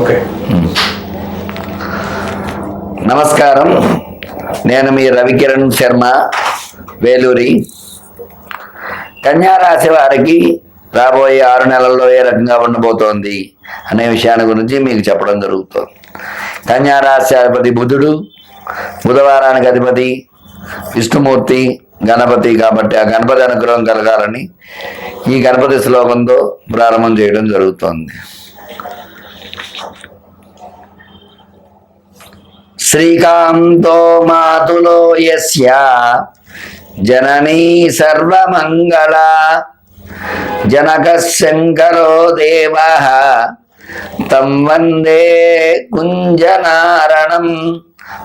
Okay. నమస్కారం. నేను మీ రవికిరణ్ శర్మ వేలూరి. కన్యారాశి వారికి రాబోయే ఆరు నెలల్లో ఏ రకంగా ఉండబోతోంది అనే విషయాన్ని గురించి మీకు చెప్పడం జరుగుతుంది. కన్యారాశి అధిపతి బుధుడు బుధవారానికి అధిపతి విష్ణుమూర్తి గణపతి కాబట్టి ఆ గణపతి అనుగ్రహం కలగాలని ఈ గణపతి శ్లోకంతో ప్రారంభం చేయడం జరుగుతోంది. శ్రీకాంతో మాతులో యస్య. జననీ సర్వమంగళ. జనక శంకరో దేవ. తం వందే కుంజనారణం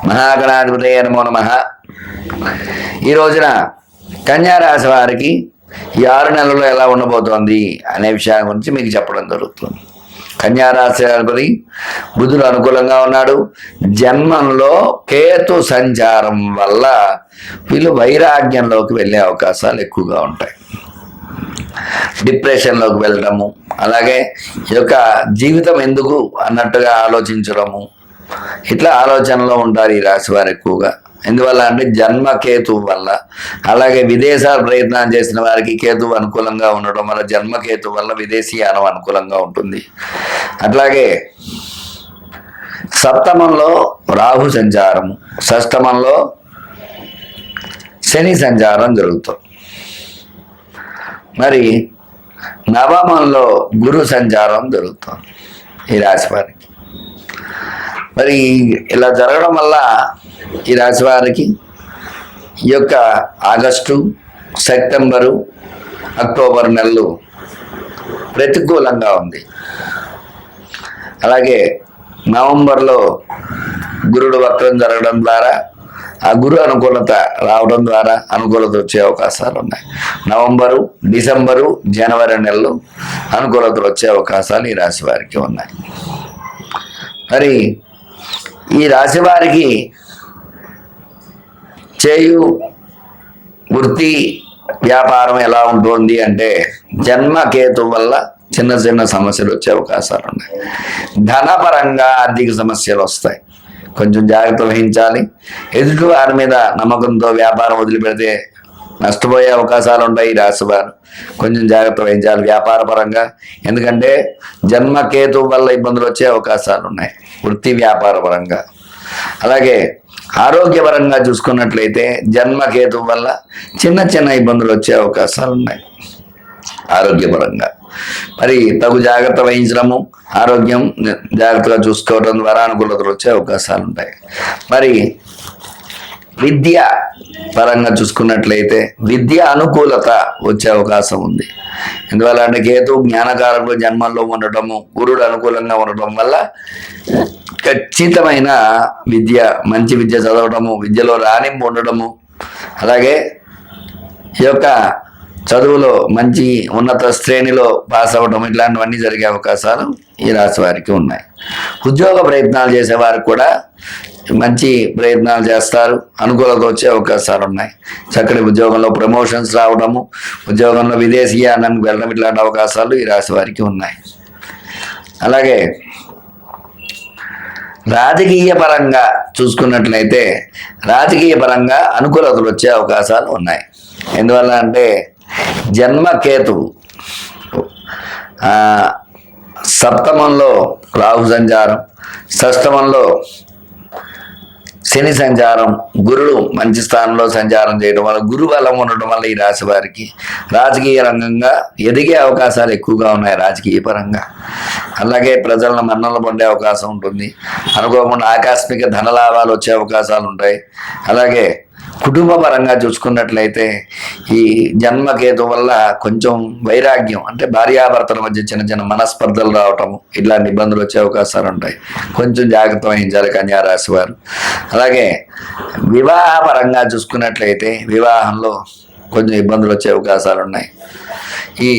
మహాగణాధిపతయ నమో నమ. ఈ రోజున కన్యారాశి వారికి ఈ ఆరు నెలలో ఎలా ఉండబోతోంది అనే విషయం గురించి మీకు చెప్పడం జరుగుతుంది. కన్యారాశి బుధుడు అనుకూలంగా ఉన్నాడు. జన్మంలో కేతు సంచారం వల్ల వీళ్ళు వైరాగ్యంలోకి వెళ్ళే అవకాశాలు ఎక్కువగా ఉంటాయి. డిప్రెషన్లోకి వెళ్ళడము అలాగే ఈ యొక్క జీవితం ఎందుకు అన్నట్టుగా ఆలోచించడము ఇట్లా ఆలోచనలో ఉంటారు ఈ రాశి వారు ఎక్కువగా. ఎందువల్ల అంటే జన్మ కేతు వల్ల. అలాగే విదేశాలు ప్రయత్నం చేసిన వారికి కేతు అనుకూలంగా ఉండడం వల్ల జన్మకేతు వల్ల విదేశీయానం అనుకూలంగా ఉంటుంది. అట్లాగే సప్తమంలో రాహు సంచారము షష్టమంలో శని సంచారం జరుగుతుంది. మరి నవమంలో గురు సంచారం జరుగుతుంది ఈ రాశి వారికి. మరి ఇలా జరగడం వల్ల ఈ రాశి వారికి ఈ యొక్క ఆగస్టు సెప్టెంబరు అక్టోబర్ నెలలు ప్రతికూలంగా ఉంది. అలాగే నవంబర్లో గురుడు వక్రం జరగడం ద్వారా ఆ గురు అనుకూలత రావడం ద్వారా అనుకూలత వచ్చే అవకాశాలు ఉన్నాయి. నవంబరు డిసెంబరు జనవరి నెలలు అనుకూలతలు వచ్చే అవకాశాలు ఈ రాశి వారికి ఉన్నాయి. మరి ఈ రాశి వారికి చేయు వృత్తి వ్యాపారం ఎలా ఉంటుంది అంటే జన్మకేతు వల్ల చిన్న చిన్న సమస్యలు వచ్చే అవకాశాలు ఉన్నాయి. ధనపరంగా ఆర్థిక సమస్యలు వస్తాయి. కొంచెం జాగ్రత్త వహించాలి. ఎదుటి వారి మీద నమ్మకంతో వ్యాపారం వదిలిపెడితే నష్టపోయే అవకాశాలు ఉంటాయి ఈ రాశి వారు. కొంచెం జాగ్రత్త వహించాలి వ్యాపార పరంగా. ఎందుకంటే జన్మకేతు వల్ల ఇబ్బందులు వచ్చే అవకాశాలు ఉన్నాయి వృత్తి వ్యాపార పరంగా. అలాగే ఆరోగ్యపరంగా చూసుకున్నట్లయితే జన్మకేతు వల్ల చిన్న చిన్న ఇబ్బందులు వచ్చే అవకాశాలు ఉన్నాయి ఆరోగ్యపరంగా. మరి తగు జాగ్రత్త వహించడము ఆరోగ్యం జాగ్రత్తగా చూసుకోవడం ద్వారా అనుకూలతలు వచ్చే అవకాశాలు ఉంటాయి. మరి విద్య పరంగా చూసుకున్నట్లయితే విద్య అనుకూలత వచ్చే అవకాశం ఉంది. ఎందువల్ల అంటే కేతు జ్ఞానకారంలో జన్మల్లో ఉండటము గురుడు అనుకూలంగా ఉండటం వల్ల ఖచ్చితమైన విద్య మంచి విద్య చదవడము విద్యలో రాణింపు ఉండడము అలాగే ఈ యొక్క చదువులో మంచి ఉన్నత శ్రేణిలో పాస్ అవ్వడం ఇట్లాంటివన్నీ జరిగే అవకాశాలు ఈ రాశి వారికి ఉన్నాయి. ఉద్యోగ ప్రయత్నాలు చేసేవారికి కూడా మంచి ప్రయత్నాలు చేస్తారు. అనుకూలత వచ్చే అవకాశాలు ఉన్నాయి. చక్కటి ఉద్యోగంలో ప్రమోషన్స్ రావడము ఉద్యోగంలో విదేశీయానానికి వెళ్ళడం ఇట్లాంటి అవకాశాలు ఈ రాశి వారికి ఉన్నాయి. అలాగే రాజకీయ పరంగా చూసుకున్నట్లయితే రాజకీయ పరంగా అనుకూలతలు వచ్చే అవకాశాలు ఉన్నాయి. ఎందువల్ల అంటే జన్మకేతువు సప్తమంలో రాహు సంచారం షష్టమంలో శని సంచారం గురుడు మంచి స్థానంలో సంచారం చేయడం వల్ల గురు బలం ఉండడం వల్ల ఈ రాశి వారికి రాజకీయ రంగంగా ఎదిగే అవకాశాలు ఎక్కువగా ఉన్నాయి రాజకీయ పరంగా. అలాగే ప్రజలను మన్నలు పొందే అవకాశం ఉంటుంది. అనుకోకుండా ఆకస్మిక ధనలాభాలు వచ్చే అవకాశాలు ఉంటాయి. అలాగే కుటుంబ పరంగా చూసుకున్నట్లయితే ఈ జన్మకేతు వల్ల కొంచెం వైరాగ్యం అంటే భార్యాభర్తల మధ్య చిన్న చిన్న మనస్పర్ధలు రావటం ఇట్లాంటి ఇబ్బందులు వచ్చే అవకాశాలు ఉంటాయి. కొంచెం జాగ్రత్త వహించాలి కన్యారాశి వారు. అలాగే వివాహ పరంగా చూసుకున్నట్లయితే వివాహంలో కొంచెం ఇబ్బందులు వచ్చే అవకాశాలు ఉన్నాయి. ఈ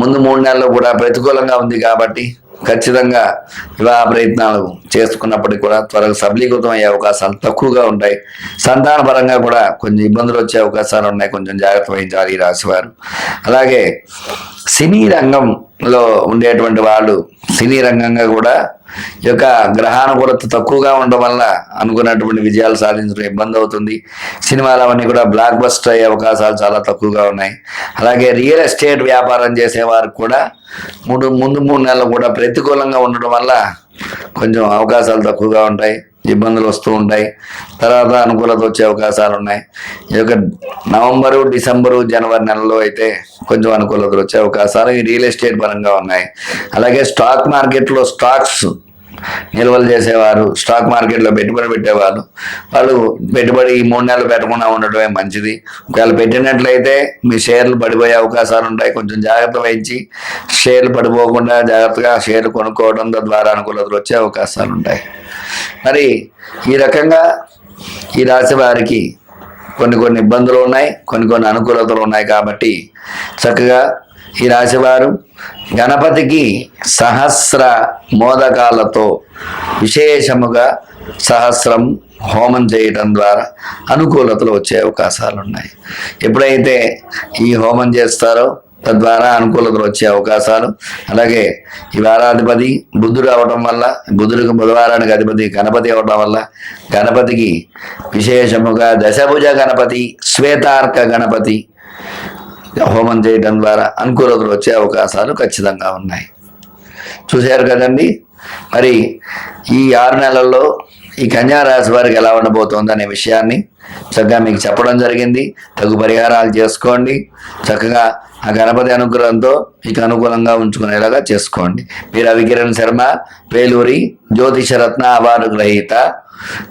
ముందు మూడు నెలలు కూడా ప్రతికూలంగా ఉంది కాబట్టి ఖచ్చితంగా వివాహ ప్రయత్నాలు చేసుకున్నప్పటికీ కూడా త్వరగా సబలీకృతం అయ్యే అవకాశాలు తక్కువగా ఉంటాయి. సంతాన పరంగా కూడా కొంచెం ఇబ్బందులు వచ్చే అవకాశాలు ఉన్నాయి. కొంచెం జాగ్రత్త వహించాలి ఈ రాశివారు అలాగే సినీ రంగం లో ఉండేటువంటి వాళ్ళు సినీ రంగంగా కూడా ఈ యొక్క గ్రహానుకూలత తక్కువగా ఉండడం వల్ల అనుకున్నటువంటి విజయాలు సాధించడం ఇబ్బంది అవుతుంది. సినిమాలు అవన్నీ కూడా బ్లాక్ బస్టర్ అయ్యే అవకాశాలు చాలా తక్కువగా ఉన్నాయి. అలాగే రియల్ ఎస్టేట్ వ్యాపారం చేసేవారికి కూడా మూడు ముందు మూడు నెలలు కూడా ప్రతికూలంగా ఉండడం వల్ల కొంచెం అవకాశాలు తక్కువగా ఉంటాయి. ఇబ్బందులు వస్తూ ఉంటాయి. తర్వాత అనుకూలత వచ్చే అవకాశాలు ఉన్నాయి. ఈ యొక్క నవంబరు డిసెంబరు జనవరి నెలలో అయితే కొంచెం అనుకూలతలు వచ్చే అవకాశాలు ఈ రియల్ ఎస్టేట్ పరంగా ఉన్నాయి. అలాగే స్టాక్ మార్కెట్లో స్టాక్స్ నిల్వలు చేసేవారు స్టాక్ మార్కెట్లో పెట్టుబడి పెట్టేవారు. వాళ్ళు పెట్టుబడి ఈ మూడు నెలలు పెట్టకుండా ఉండటమే మంచిది. ఒకవేళ పెట్టినట్లయితే మీ షేర్లు పడిపోయే అవకాశాలు ఉంటాయి. కొంచెం జాగ్రత్త వహించి షేర్లు పడిపోకుండా జాగ్రత్తగా షేర్లు కొనుక్కోవడం ద్వారా అనుకూలతలు వచ్చే అవకాశాలు ఉంటాయి. మరి ఈ రకంగా ఈ రాశి వారికి కొన్ని కొన్ని ఇబ్బందులు ఉన్నాయి కొన్ని కొన్ని అనుకూలతలు ఉన్నాయి కాబట్టి చక్కగా ఈ రాశివారు గణపతికి సహస్ర మోదకాలతో విశేషముగా సహస్రం హోమం చేయటం ద్వారా అనుకూలతలు వచ్చే అవకాశాలు ఉన్నాయి ఎప్పుడైతే ఈ హోమం చేస్తారో తద్వారా అనుకూలతలు వచ్చే అవకాశాలు. అలాగే ఈ వారాధిపతి బుద్ధుడు అవడం వల్ల బుధుడికి బుధవారానికి అధిపతి గణపతి అవడం వల్ల గణపతికి విశేషముగా దశభుజ గణపతి శ్వేతార్క గణపతి హోమం చేయడం ద్వారా అనుకూలతలు వచ్చే అవకాశాలు ఖచ్చితంగా ఉన్నాయి. చూశారు కదండి? మరి ఈ ఆరు నెలల్లో ఈ కన్యా రాశి వారికి ఎలా ఉండబోతోంది అనే విషయాన్ని చక్కగా మీకు చెప్పడం జరిగింది. తగు పరిహారాలు చేసుకోండి. చక్కగా ఆ గణపతి అనుగ్రహంతో మీకు అనుకూలంగా ఉంచుకునేలాగా చేసుకోండి. మీరు అవికిరణ్ శర్మ వేలూరి జ్యోతిషరత్న అవార్డు గ్రహీత.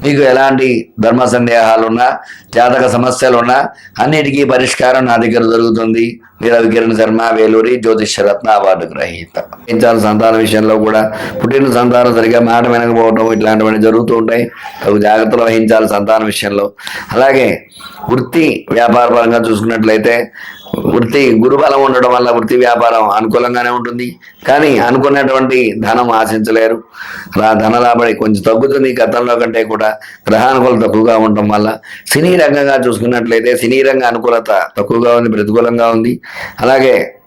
మీకు ఎలాంటి ధర్మ సందేహాలున్నా జాతక సమస్యలున్నా అన్నిటికీ పరిష్కారం నా దగ్గర దొరుకుతుంది మీరు అవికిరణ్ శర్మ వేలూరి జ్యోతిషరత్న అవార్డు గ్రహీత. ఇంచాల సంతాన విషయంలో కూడా పుట్టిన సంతానం సరిగా మాట వినకపోవడం ఇట్లాంటివన్నీ జరుగుతూ ఉంటాయి. తగు జాగ్రత్తలు వహించాలి సంతాన విషయంలో. అలాగే వృత్తి వ్యాపార పరంగా చూసుకున్నట్లయితే వృత్తి గురుబలం ఉండడం వల్ల వృత్తి వ్యాపారం అనుకూలంగానే ఉంటుంది. కానీ అనుకున్నటువంటి ధనం ఆశించలేరు. అలా ధన రాబడి కొంచెం తగ్గుతుంది గతంలో కంటే కూడా. గ్రహానుకూలత తక్కువగా ఉండటం వల్ల సినీ రంగంగా చూసుకున్నట్లయితే సినీ రంగ అనుకూలత తక్కువగా ఉంది ప్రతికూలంగా ఉంది. అలాగే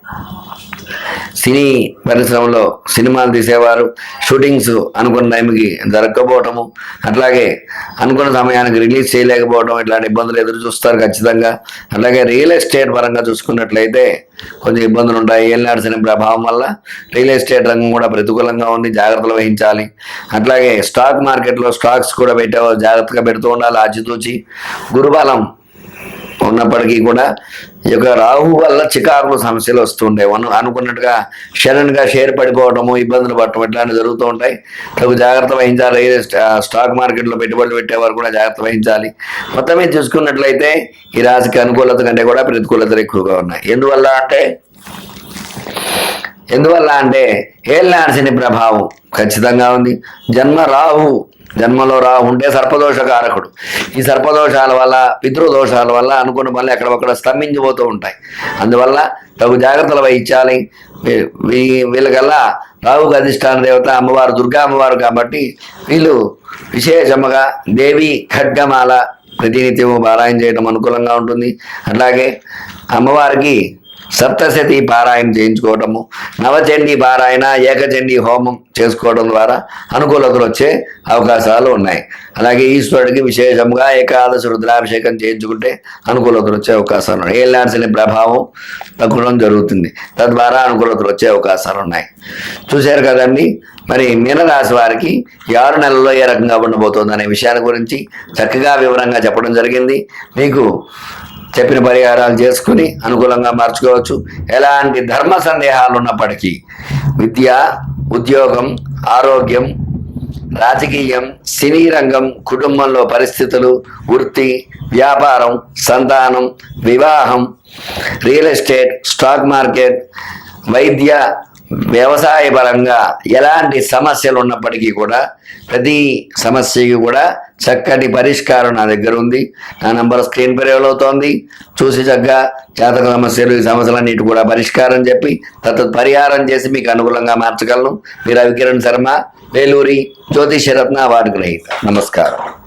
సినీ పరిశ్రమలో సినిమాలు తీసేవారు షూటింగ్స్ అనుకున్న టైంకి జరగకపోవటము అట్లాగే అనుకున్న సమయానికి రిలీజ్ చేయలేకపోవడం ఇట్లాంటి ఇబ్బందులు ఎదురు చూస్తారు ఖచ్చితంగా. అలాగే రియల్ ఎస్టేట్ పరంగా చూసుకున్నట్లయితే కొంచెం ఇబ్బందులు ఉంటాయి. ఏలినాడు సినిమా ప్రభావం వల్ల రియల్ ఎస్టేట్ రంగం కూడా ప్రతికూలంగా ఉంది జాగ్రత్తలు వహించాలి. అట్లాగే స్టాక్ మార్కెట్లో స్టాక్స్ కూడా పెట్టే జాగ్రత్తగా పెడుతూ ఉండాలి ఆచితూచి. గురుబలం ఉన్నప్పటికీ కూడా ఈ యొక్క రాహు వల్ల చికాకులు సమస్యలు వస్తుంటాయి అను అనుకున్నట్టుగా గా షేర్ పడిపోవడము ఇబ్బందులు పడటం ఇట్లాంటివి జరుగుతూ ఉంటాయి. తగు జాగ్రత్త వహించాలి. స్టాక్ మార్కెట్లో పెట్టుబడులు పెట్టేవారు కూడా జాగ్రత్త వహించాలి. మొత్తం మీద చూసుకున్నట్లయితే ఈ రాశికి అనుకూలత కంటే కూడా ప్రతికూలతలు ఎక్కువగా ఉన్నాయి. ఎందువల్ల అంటే ఎందువల్ల అంటే ఏళ్ళనాడు ప్రభావం ఖచ్చితంగా ఉంది. జన్మ రాహు జన్మలో రా ఉండే సర్పదోష కారకుడు ఈ సర్పదోషాల వల్ల పితృదోషాల వల్ల అనుకున్న పనులు ఎక్కడొక్కడ స్తంభించిపోతూ ఉంటాయి. అందువల్ల తగు జాగ్రత్తలు వహించాలి. వీళ్ళకల్లా రావుకు అధిష్టాన దేవత అమ్మవారు దుర్గా అమ్మవారు కాబట్టి వీళ్ళు విశేషముగా దేవి ఖడ్గమాల ప్రతినిత్యము పారాయణ చేయడం అనుకూలంగా ఉంటుంది. అట్లాగే అమ్మవారికి సప్తశతి పారాయణ చేయించుకోవటము నవచండీ పారాయణ ఏకచండీ హోమం చేసుకోవడం ద్వారా అనుకూలతలు వచ్చే అవకాశాలు ఉన్నాయి. అలాగే ఈశ్వరుడికి విశేషంగా ఏకాదశి రుద్రాభిషేకం చేయించుకుంటే అనుకూలతలు వచ్చే అవకాశాలు ఉన్నాయి. ఏళ్ళాల్సిన ప్రభావం తగ్గడం జరుగుతుంది. తద్వారా అనుకూలతలు వచ్చే అవకాశాలు ఉన్నాయి. చూశారు కదండి మరి మీనరాశి వారికి ఆరు నెలల్లో ఏ రకంగా ఉండబోతోంది అనే విషయాన్ని గురించి చక్కగా వివరంగా చెప్పడం జరిగింది. మీకు చెప్పిన పరిహారాలు చేసుకుని అనుకూలంగా మార్చుకోవచ్చు. ఎలాంటి ధర్మ సందేహాలు ఉన్నప్పటికీ విద్య ఉద్యోగం ఆరోగ్యం రాజకీయం సినీ రంగం కుటుంబంలో పరిస్థితులు వృత్తి వ్యాపారం సంతానం వివాహం రియల్ ఎస్టేట్ స్టాక్ మార్కెట్ వైద్య వ్యవసాయ పరంగా ఎలాంటి సమస్యలు ఉన్నప్పటికీ కూడా ప్రతి సమస్యకి కూడా చక్కటి పరిష్కారం నా దగ్గర ఉంది. నా నంబర్ స్క్రీన్ పై అవుతోంది చూసి చక్కగా జాతక సమస్యలు ఈ సమస్యలన్నిటి కూడా పరిష్కారం చెప్పి తత్వ పరిహారం చేసి మీకు అనుకూలంగా మార్చగలను. మీరు అవికిరణ్ శర్మ వేలూరి జ్యోతిషరత్న అవార్డు గ్రహీత. నమస్కారం.